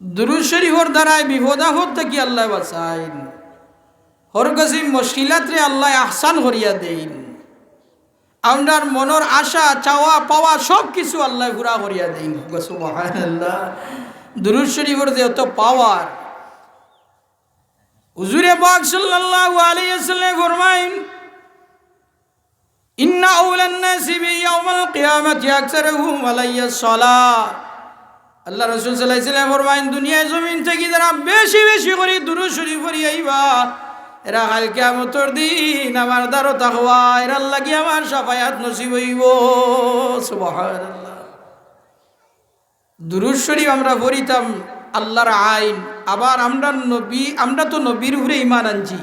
দুরুদ শরীফর দ্বারাই বিপদ আপদ থেকে আল্লাহ বাঁচাইন। হর গসিম মুশকিলাতরে আল্লাহ আহসান করিয়া দেইন। আপনার মনের আশা, চাওয়া, পাওয়া সব কিছু আল্লাহ পুরা করিয়া দেইন। দুরুদ শরীফর যে এত পাওয়ার। হুজুরে পাক সাল্লাল্লাহু আলাইহি ওয়াসাল্লাম ফরমাইন, ইন্না আউলান নাসি বি ইয়াউমিল কিয়ামাতি আকসারুহুম আলাইয়া সালাহ আল্লাহ রাসূল সাল্লাল্লাহু আলাইহি ওয়াসাল্লাম ফরমাইন দুনিয়ায় জমিন থেকে যারা বেশি বেশি করে দুরূদ শরীফ পড়ি আইবা, এরা কাল কিয়ামতের দিন আমার দ্বারো তাকওয়া, এরা লাগি আমার শাফায়াত নসিব হইব? দুরুদ শরীফ আমরা পড়িতাম আল্লাহর আইন, আবার আমরা নবী, আমরা তো নবীর উপরে ইমান আনছি।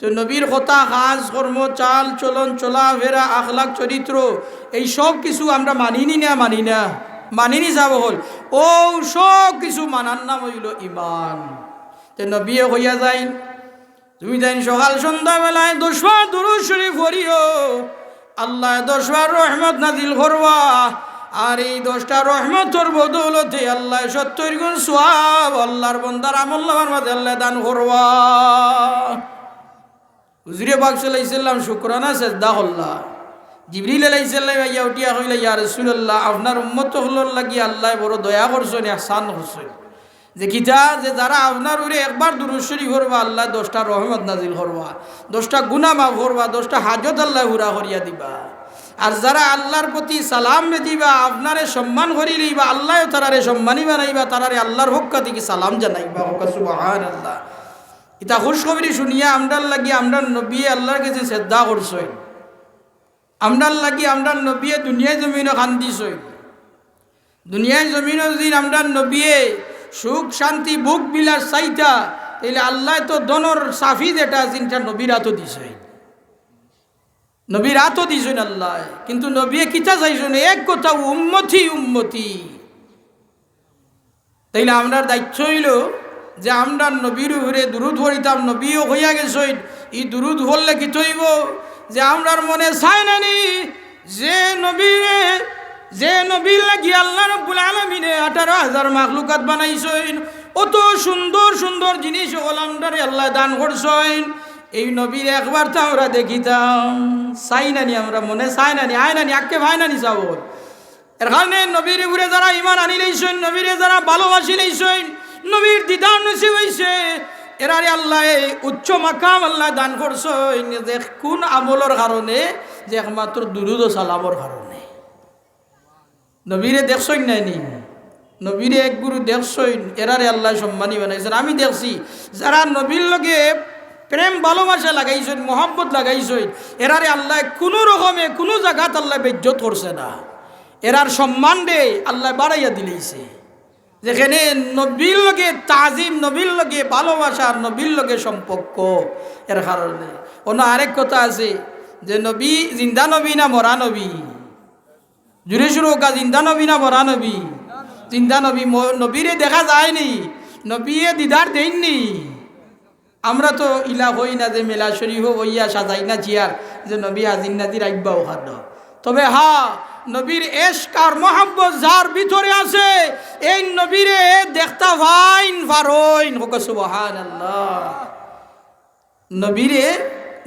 তো নবীর কথা, কাজ, কর্ম, চাল, চলন চলা চলাফেরা আখলাক চরিত্র, এই সব কিছু আমরা মানিনি না, মানি না। মানিনি যাব হল। ও সব কিছু মানার নাম হইল ইমান তো নবীয়ে হইয়া যাই তুমি যাই সকাল সন্ধ্যাবেলায় দশবার দুরুদ শরীফ পড়িও। আল্লাহ দশবার রহমত নাজিল করবা। আর এই দশটা রহমতর বদৌলতে আল্লাহ সত্তর গুণ সোয়াব আল্লাহর বন্দার আমল্লার মাঝে আল্লাহ দান করবা। হুজুরে বাক সাল্লাম শুক্রানা সেজদা হল্লা জিবরিল আলাইসাল্লাম ইয়া উঠিয়া হইলে ইয়া রসুল্লাহ আপনার উম্মত হল্লার লাগি আল্লাহ বড় দয়া করছেন এহসান করছেন। যে কিতা, যে যারা আপনার উরে একবার দুরুশ্বরী করবা আল্লাহ দশটা রহমত নাজিল করবা। দশটা গুনা মাফ করবা, দশটা হাজত আল্লাহ হুরা করিয়া দিবা। আর যারা আল্লাহর প্রতি সালাম দিবা আপনারে সম্মান করি লইবা আল্লাহ তারারে সম্মানই বানাইবা, তারারে আল্লাহর হক্কা থেকে সালাম জানাইবা। হক্কা সুবাহান আল্লাহ ইতা খুশখবরি শুনিয়া আমরার লাগি আমরা নবী আল্লাহর কাছে শ্রদ্ধা করছই আমরার লাগি আমরা নবীয়ে দুনিয়ায় জমিনে কান্দিছই। দুনিয়ায় জমিনে যদি আমরা নবীয়ে সুখ, শান্তি বুক বিলাস চাইতা, তাইলে আল্লাহ তো দনর সাফি যেটা চিন্তা নবীর হাতও দিছে নবীর হাতও দিছেন আল্লাহ। কিন্তু নবী কিতা চাইছেন এক কথা, উম্মতি উম্মতি। তাইলে আমরার দায়িত্ব হইল যে আমরা নবীর উপরে দুরুদ হরিতাম নবীও হইয়া গেছই। ই দুরুদ হরলে কি তৈব? যে আমরার মনে চাই নানি যে নবীরে, যে নবীর লাগি আল্লাহ রব্বুল আলমিনে আঠারো হাজার মাখলুকাত বানাইছইন অত সুন্দর সুন্দর জিনিস ওলামদারে আল্লাহ দান করছইন এই নবীর একবার তো আমরা দেখিতাম। চাই নানি আমরা মনে চাই নানি আয় নানি আকে ভাই নানি চাব এর কারণে নবীর উপরে যারা ইমান আনি লইছেন, নবীরে যারা ভালোবাসি লইছেন, নবীর দিদার নসিব হইছে। এরারে আল্লাহ এই উচ্চ মাকাম আল্লাহ দান করছেন যে কোন আমলের কারণে যে একমাত্র দুরুদ সালামর কারণে। নবীরে দেখছই নাই নি? নবীরে এক গুরু দেখছইন এরারে আল্লাহ সম্মানী বানাইছেন। আমি দেখছি, যারা নবীর লগে প্রেম ভালোবাসা লাগাইছেন মোহাম্মত লাগাইছেন, এরারে আল্লাহ কোনো রকমে, কোনো জায়গাত আল্লাহ বেজ্জত করছে না। এরার সম্মান দে আল্লাহ বাড়াইয়া দিলেইছে। যেখানে নবীর লগে তাজিম, নবীর লগে ভালোবাসার নবীর লগে সম্পর্ক, এর কারণে। অন্য আরেক কথা আছে যে নবী জিন্দা নবী না মরা নবী? জুড়ে শুরু হোক জিন্দা নবী না মরা নবী? জিন্দা নবী নবীরে দেখা যায়নি, নবীয়ে দিদার দেননি। আমরা তো ইলা হই না যে মেলা শরীফ হইয়া সাজাই না চিয়ার, যে নবী আজিন্নাদির আইব্বা ওখান। তবে হা নবীর এসকার মোহাম্মদ যার ভিতরে আছে, এই নবীরে দেখতা ভাইন ফারইন হোক সুবহান আল্লাহ নবীরে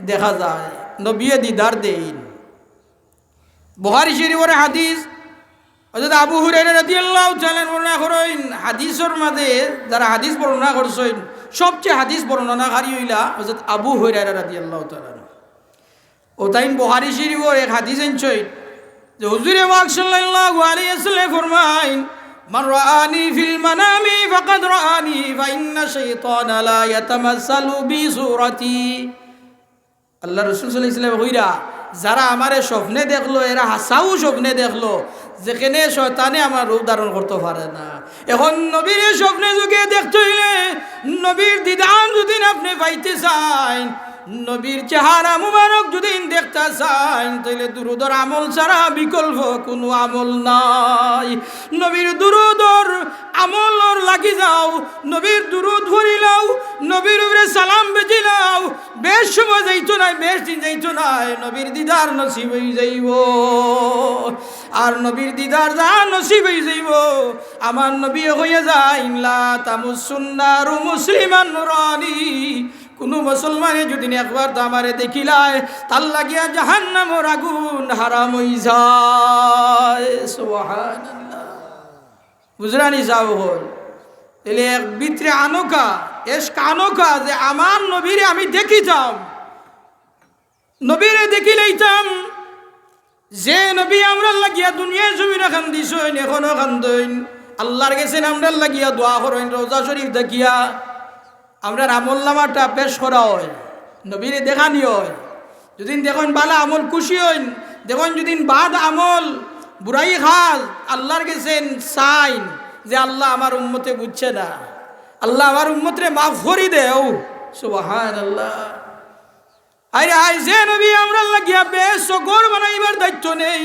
দেখা যায়, নবীয়ে দিদার দেইন। বুহারি শরীফের হাদিস অর্থাৎ আবু হুরাইরা রাদিয়াল্লাহু তাআলা বর্ণনা করেন, হাদিসের মাঝে যারা হাদিস বর্ণনা করছেন, সবচেয়ে হাদিস বর্ণনাকারী হইলা হযরত আবু হুরাইরা রাদিয়াল্লাহু তাআলা ও তাইন বুহারি শরীফের এক হাদিস আনছেন যে হুজুরে পাক সাল্লাল্লাহু আলাইহি ওয়াসাল্লাম ফরমাইন, মান রাআনি ফিল মানামি ফাকাদ রাআনি, ফা ইন্না শাইতানা লা ইয়াতামাসসালু বি সূরাতি। আল্লাহ রাসূল সাল্লাল্লাহু আলাইহি ওয়াসাল্লাম কইরা যারা আমারে স্বপ্নে দেখল, এরা হাসাও স্বপ্নে দেখল, যেখানে শয়তানে আমার রূপ ধারণ করতে পারে না। এখন নবীর স্বপ্নে যুগে দেখতে হইলে, নবীর দিদান যদি আপনি পাইতে চান নবীর চেহারা মুবারক যদি দেখতে চান তাহলে দুরুদর আমল ছাড়া বিকল্প কোনো আমল নাই। নবীর দুরুদর আমলর লাগি যাও, নবীর দুরুদ ভরি লাও নবীর উপরে সালাম বেজি লাও বেশ সময় যাইতো নাই, বেশ দিন যাইতো নাই, নবীর দিদার নসিব হয়ে যাইব। আর নবীর দিদার যা নসিব হয়ে যাইব, আমার নবী হয়ে যায় লা তামুসুন্নারু মুসলিমান নুরানি কোনো মুসলমানে যদি একবার তো আমারে দেখিলায়, তার লাগিয়া জাহান জাহান্নামর আগুন হারাম বুঝরানি যাও হল এলে এক ভিতরে আনোকা এস আনোকা যে আমার নবীরে আমি দেখিতাম। নবীরে দেখিলেইতাম যে নবী আমরা লাগিয়া দুনিয়ার জমিন দিছইন এখনও খান দইন আল্লাহর গেছেন আমরা লাগিয়া দোয়া করেন, রোজা শরীফ দেখিয়া। আমরা আমল্লামাটা পেশ করা হয়, নবীরে দেখানি হয়। যদি দেখুন বালা আমল খুশি হইন, দেখুন যদি বাদ আমল, বুড়াই খাল আল্লাহর গেছেন সাইন যে আল্লাহ আমার উম্মতে বুঝছে না। আল্লাহ আমার উম্মতরে মাফ করি দেও। সুবাহান আল্লাহ আরে আই যে নবী, আমরা লাগিয়া বেশ সকর বানাইবার দায়িত্ব নেই।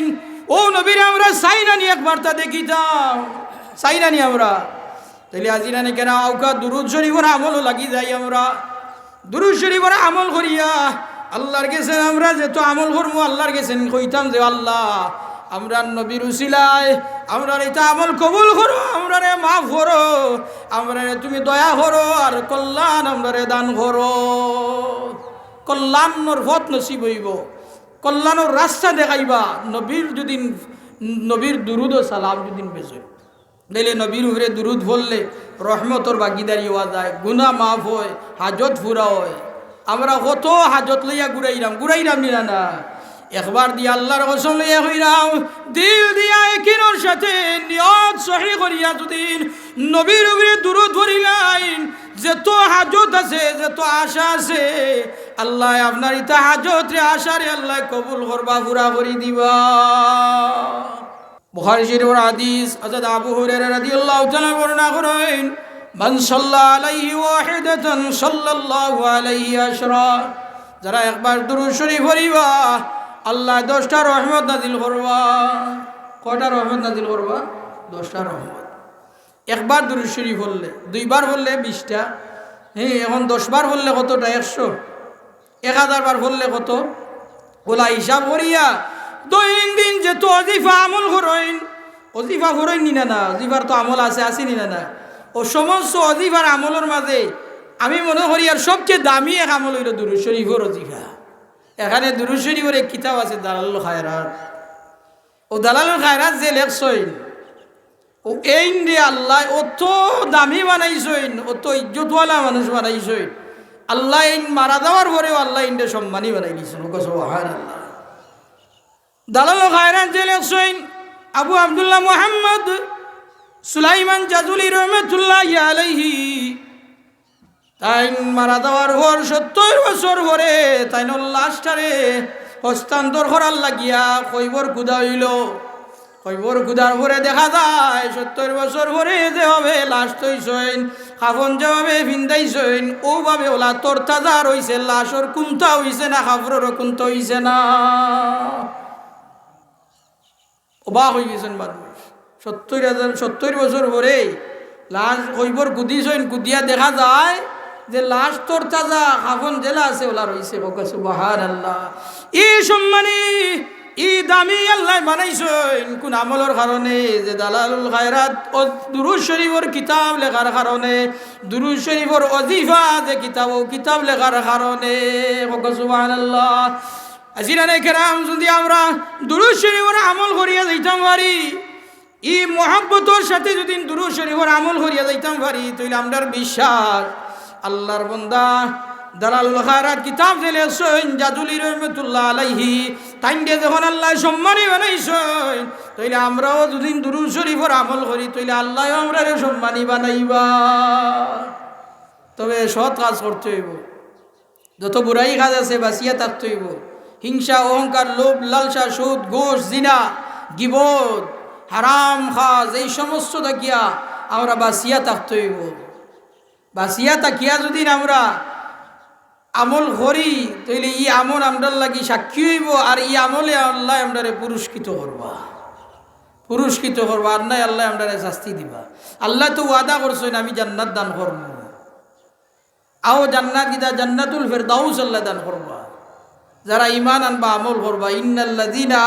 ও নবীর আমরা চাই না নি একবার তা দেখিতাম। চাই না আমরা। তাহলে আজি না কেন আউকা, দুরুদ শরীফর আমলও লাগি যাই আমরা। দুরুদ শরীফর আমল করিয়া আল্লাহর গেছেন আমরা যেহেতু আমল করব আল্লাহর গেছেন কইতাম যে আল্লাহ, আমরা নবীর উসিলায়, আমরা এটা আমল কবুল করো, আমরা রে মাফ করো, আমরা রে তুমি দয়া করো, আর কল্যাণ আমরা রে দান করো। কল্যাণর ভত নসিব হইব, কল্যাণর রাস্তা দেখাইবা, নবীর যদি নবীর দুরুদ সালাম যদি বেজয়। দিলে নবীর উপরে দুরুদ বললে, রহমতর বাগিদারি হওয়া যায় গুনা মাফ হয়, হাজত ফুরা হয়। আমরা কত হাজত লইয়া ঘুরাইলাম ঘুরাইলাম নিরা না। একবার দিয়ে আল্লাহর কসম লইয়া হইলাম দিল দিয়া একিনোর সাথে নিয়ত সহি করিয়া যদি নবীর উপরে দূরত ধরিলাইন যত হাজত আছে, যত আশা আছে, আল্লাহ আপনার ইতা হাজত রে আশারে আল্লাহ কবুল করবা, পুরা করি দিবা। বুখারী হাদিস আজাদ আবু হুরায়রা রাদিয়াল্লাহু তাআলা বর্ণনা করেন, মান সাল্লা আলাইহি ওয়াহিদাতান সাল্লাল্লাহু আলাইহি আশরা যারা একবার দুরূদ শরীফ পড়িবা, আল্লাহ দশটা রহমত নাজিল করবা। কয়টা রহমত নাজিল করবা? দশটা রহমত। একবার দুরূদ শরীফ পড়লে, দুইবার পড়লে বিশটা হ্যাঁ এখন দশবার পড়লে কতটা? একশো। এক হাজার বার পড়লে কত? ওলা হিসাব করিয়া দৈনন্দিন যেহেতু অজিফা আমল করইন অজিফা করইন নিনা না, অজিফার তো আমল আছে আছে নিনা না। ও সমস্ত অজিফার আমলের মাঝে আমি মনে করি আর সবচেয়ে দামি এক আমল হইল দুরু শরীফর অজিফা। এখানে দুরু শরীফের এক কিতাব আছে দালাল খায়রাত। ও দালাল খায়রাত যে লেখছইন ও এই দিয়ে আল্লাহ অত দামি বানাইছইন অত ইজ্জতওয়ালা মানুষ বানাইছইন আল্লাহ মারা দেওয়ার পরেও আল্লাহ ইন্ডে সম্মানী বানাই দিয়েছেন। আল্লাহ দালাল খায়রান জেলে সৈন আবু আবদুল্লাহ মোহাম্মদ সুলাইমান জাজুলি রহমতুল্লাহ আলাইহি। তাই মারা দেওয়ার পর সত্তর বছর পরে তাই লাস্টারে হস্তান্তর করার লাগিয়া কইবর কুদা হইল। কইবর কুদার পরে দেখা যায় সত্তর বছর পরে যে হবে লাশ তৈছইন খাফন যেভাবে ভিন্দাইছইন ওভাবে ওলা তোর তাজা রইছে, লাশর কুন্তা হইছে না, খাফরেরও কুন্ত হইছে না। অবাক হয়ে গেছেন মানুষ সত্তর হাজার সত্তর বছর পরে লাশ কইবর কুদিছইন কুদিয়া দেখা যায় যে লাশ তোর তাজা খাফন জেলা আছে, ওলা রইছে বাহার আল্লাহ ই সম্মানী, ই দামি, আল্লাহ বানাইছেন কোন আমলের কারণে যে দালালুল খায়রাত ও দুরুজ শরীফর কিতাব লেখার কারণে দুরুজ শরীফর অজিফা যে কিতাব ও কিতাব লেখার কারণে সুবহানাল্লাহ। আজিরানে কেরাম, যদি আমরা দুরুজ শরীফর আমল করিয়া যাইতাম পারি, ই মহাব্বতর সাথে যদি দুরুজ শরীফর আমল করিয়া যাইতাম পারি, তাহলে আমরার বিশ্বাস, আল্লাহর বন্দা দিয়ে আল্লাহ দুদিন আল্লাহ তবে কাজ হইব। যত বুড়াই কাজ আছে, বাঁচিয়া থাকতে হইব। হিংসা, অহংকার, লোভ, লালসা, সুদ, ঘোষ, জিনা, গিবদ, হারাম খাজ এই সমস্ত দেখিয়া আমরা বাঁচিয়া থাকতে হইব। বাঁচিয়া তাকিয়া যদি আমরা আমল করি তাইলে ই আমল আমরার লাগি সাক্ষী হইব আর ই আমলে আল্লাহ আমরারে পুরস্কৃত করবা। পুরস্কৃত করবা আর নাই আল্লাহ আমরারে শাস্তি দিবা। আল্লাহ তো ওয়াদা করছেন, আমি জান্নাত দান করব। আও জান্নাত গীতা জান্নাতুল ফের দাউস আল্লাহ দান করবা। যারা ইমান আনবা, আমল করবা, ইন্নাল্লাযীনা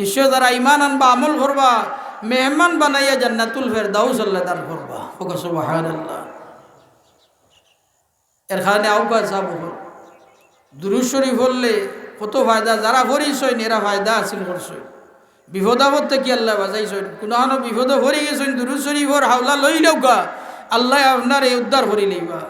নিশ্চয় যারা ইমান আনবা, আমল করবা, মেহমান বানাইয়া জান্নাতুল ফিরদাউস আল্লাহ দান করবা। ওকে সুবহানাল্লাহ। এর খানে আউকা সাব দুরুদ শরীফ বললে কত ফায়দা? যারা ভরিছই এরা ফায়দা হাসিল করছই বিপদ আপদ থেকে আল্লাহ বাঁচাইছেন। কোনো বিপদে ভরি গেছেন, দুরুদ শরীফর হাওলা লইলেও গা। আল্লাহ আপনার এই উদ্ধার করি লইবা